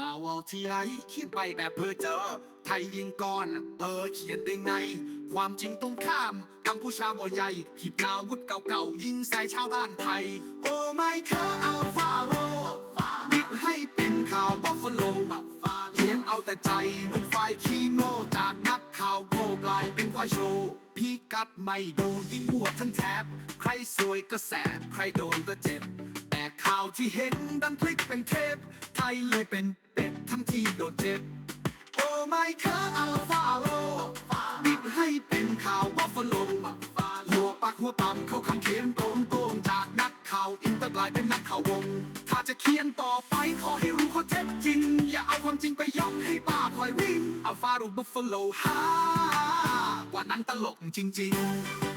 ข่าวอาที่ไรเขียนไปแบบเพ้อเจอ ไทยยิงก่อนเออเขียนได้ไง ความจริงตรงข้ามกัมพูชาบ่ใหญ่ขีปนาวุธเก่าๆ ยิงใส่ชาวบ้านไทย โอ้ไม่เคออัลฟาโรบิดให้เป็นข่าวบัฟฟาโลเขียนเอาแต่ใจเหมันไฟขี้โง่จากนักข่าวโกกลายเป็นควายโชว์พี่กัดไม่ดูยิงหัวทั้งแถบใครสวยก็แสบ ใครโดนก็เจ็บ แต่ข่าวที่เห็นดันพลิกเป็นเทปไทยเลยเป็น ทั้งที่โดนเจ็บโอ้ไม่เคออัลฟาโลบิดให้เป็นข่าวบัฟฟาโลหัวปักหัวปั๊มเขาคำเขียนโกงโกงจากนักข่าวอินเตอร์กลายเป็นนักข่าววง ถ้าจะเขียนต่อไปขอให้รู้ข้อเท็จจริง อย่าเอาความจริงไปย่องให้ป้าคอยวิ่งอัลฟาโลบัฟฟาโลฮ่ากว่านั้นตลกจริง ๆ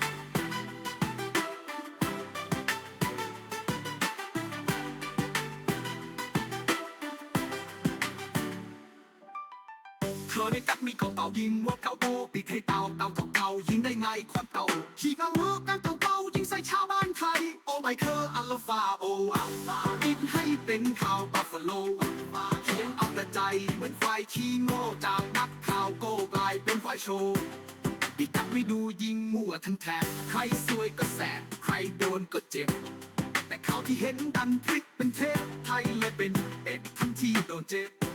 เคยไม่กัดมีเก่าเต่ายิงวัวเก่าโตปีกให้เต่าเต่าเก่ายิงได้ไงความเก่าขี่เก่าวัวกันเก่าเก่ายิงใส่ชาวบ้านไทยโอ้ไม่เคออัลฟาโออัลฟาบิดให้เป็นข่าวบัฟฟาโลเขียนเอาแต่ใจเหมือนไฟขี้โง่จากนักข่าวโกกลายเป็นไฟโชว์ปีกัดไม่ดูยิงมั่วทั้งแถบใครสวยก็แสบใครโดนก็เจ็บแต่ข่าวที่เห็นดันพลิกเป็นเทปไทยเลยเป็นเอ็ดทั้งที่โดนเจ็บ